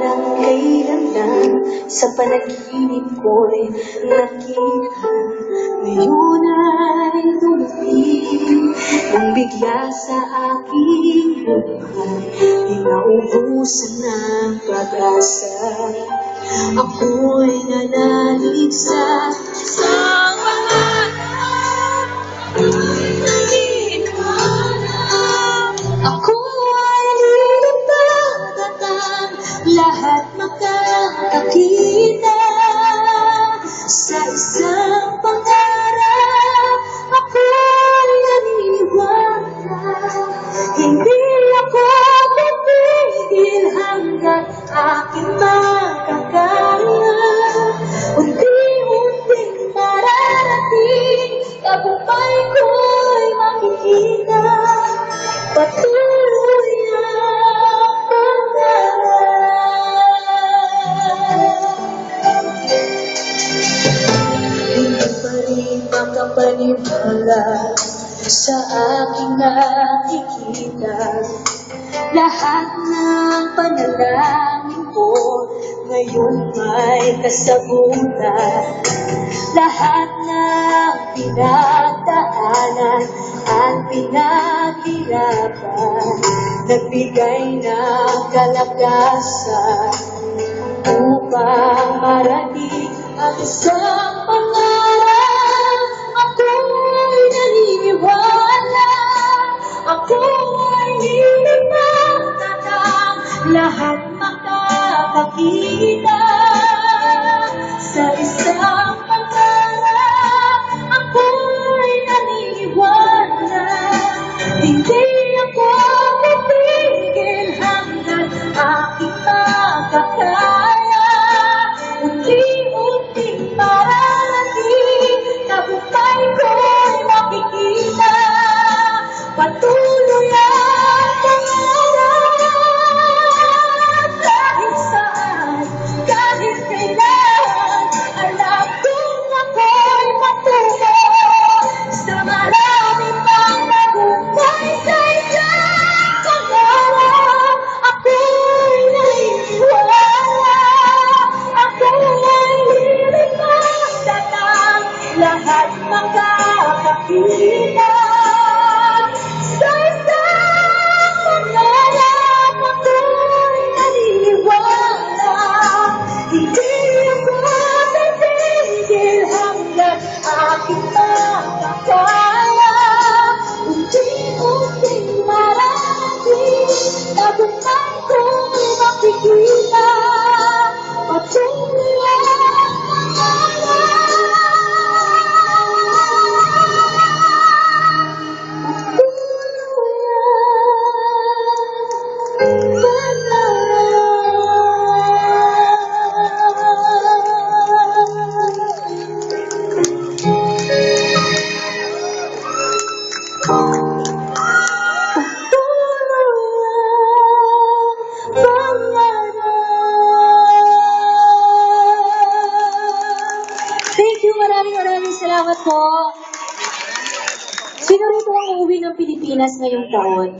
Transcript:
nang kailanman sa panaginip ko'y nakita. Ngayon ay dumating nang bigla sa aking buhay. Di naubusan ng pag-asa. Ako'y nanalig sa aking makakaya Unti-unting mararating Tagumpay ko'y makikita Patuloy ang pangarap Hindi pa rin makapaniwala Sa aking nakikita. Lahat ng panalangin ko Ngayon may kasagutan. Lahat ng pinagdaanan At pinaghirapan Nagbigay ng kalakasan upang marating ang isang pangarap. Ako'y naniniwala, ako ay hindi magtatang, lahat makakakita sa isang pangarap. Ako'y naniniwala, hindi ako titigil hanggang aking makakaya. Unti-unting mararating, tagumpay ko'y makikita. Patuloy maraming maraming salamat po. Sino rito ang uuwi ng Pilipinas ngayong taon?